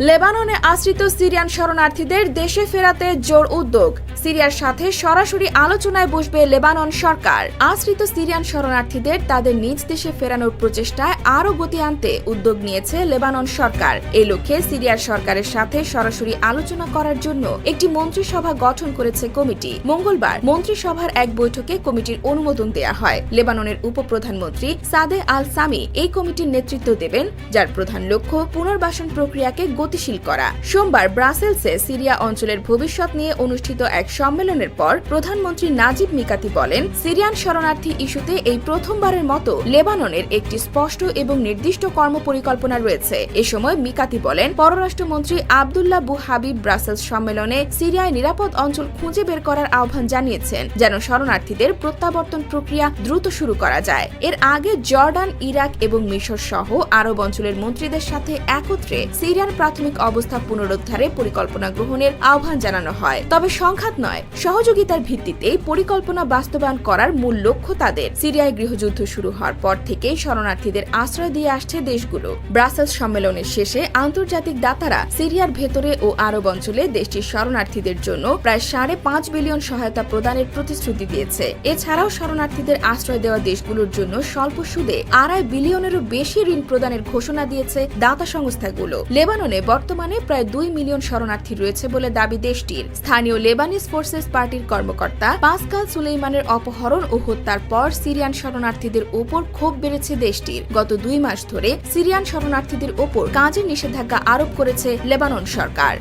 লেবাননে আশ্রিত সিরিয়ান শরণার্থীদের দেশে ফেরাতে জোর উদ্যোগ। সিরিয়ার সাথে সরাসরি আলোচনায় বসবে লেবানন সরকার। আশ্রিত সিরিয়ান শরণার্থীদের তাদের নিজ দেশে ফেরানোর প্রচেষ্টায় আরও গতি আনতে উদ্যোগ নিয়েছে লেবানন সরকার। এই লক্ষ্যে সিরিয়ার সরকারের সাথে সরাসরি আলোচনা করার জন্য একটি মন্ত্রিসভা গঠন করেছে কমিটি। মঙ্গলবার মন্ত্রিসভার এক বৈঠকে কমিটির অনুমোদন দেয়া হয়। লেবাননের উপপ্রধানমন্ত্রী সাদে আল সামি এই কমিটির নেতৃত্ব দেবেন, যার প্রধান লক্ষ্য পুনর্বাসন প্রক্রিয়াকে গতিশীল করা। সোমবার ব্রাসেলসে সিরিয়া অঞ্চলের ভবিষ্যৎ নিয়ে অনুষ্ঠিত এক সম্মেলনের পর প্রধানমন্ত্রী নাজিব মিকাতি বলেন, সিরিয়ান শরণার্থী ইস্যুতে এই প্রথমবারের মতো লেবাননের একটি স্পষ্ট এবং নির্দিষ্ট কর্মপরিকল্পনা রয়েছে। এ সময় মিকাতি বলেন, পররাষ্ট্রমন্ত্রী আবদুল্লাহ বু হাবিব ব্রাসেলস সম্মেলনে সিরিয়ায় নিরাপদ অঞ্চল খুঁজে বের করার আহ্বান জানিয়েছেন, যেন শরণার্থীদের প্রত্যাবর্তন প্রক্রিয়া দ্রুত শুরু করা যায়। এর আগে জর্ডান, ইরাক এবং মিশর সহ আরব অঞ্চলের মন্ত্রীদের সাথে একত্রে সিরিয়ার প্রাথমিক অবস্থা পুনরুদ্ধারে পরিকল্পনা গ্রহণের আহ্বান জানানো হয়। তবে সংঘাত নয়। সহযোগিতার ভিত্তিতে পরিকল্পনা বাস্তবায়ন করার মূল লক্ষ্য তাদের। সিরিয়ায় গৃহযুদ্ধ শুরু হওয়ার পর থেকেই শরণার্থীদের আশ্রয় দিয়ে আসছে দেশগুলো। ব্রাসেলস সম্মেলনের শেষে আন্তর্জাতিক দাতারা সিরিয়ার ভেতরে ও আরব অঞ্চলে দেশটির শরণার্থীদের জন্য প্রায় সাড়ে পাঁচ বিলিয়ন সহায়তা প্রদানের প্রতিশ্রুতি দিয়েছে। এছাড়াও শরণার্থীদের আশ্রয় দেওয়া দেশগুলোর জন্য স্বল্প সুদে আড়াই বিলিয়নেরও বেশি ঋণ প্রদানের ঘোষণা দিয়েছে দাতা সংস্থাগুলো। লেবাননে বর্তমানে প্রায় দুই মিলিয়ন শরণার্থী রয়েছে বলে দাবি দেশটির। স্থানীয় লেবানিস ফোর্সেস পার্টির কর্মকর্তা পাসকাল সুলেইমানের অপহরণ ও হত্যার পর সিরিয়ান শরণার্থীদের ওপর ক্ষোভ বেড়েছে দেশটির। গত দুই মাস ধরে সিরিয়ান শরণার্থীদের ওপর কাজের নিষেধাজ্ঞা আরোপ করেছে লেবানন সরকার।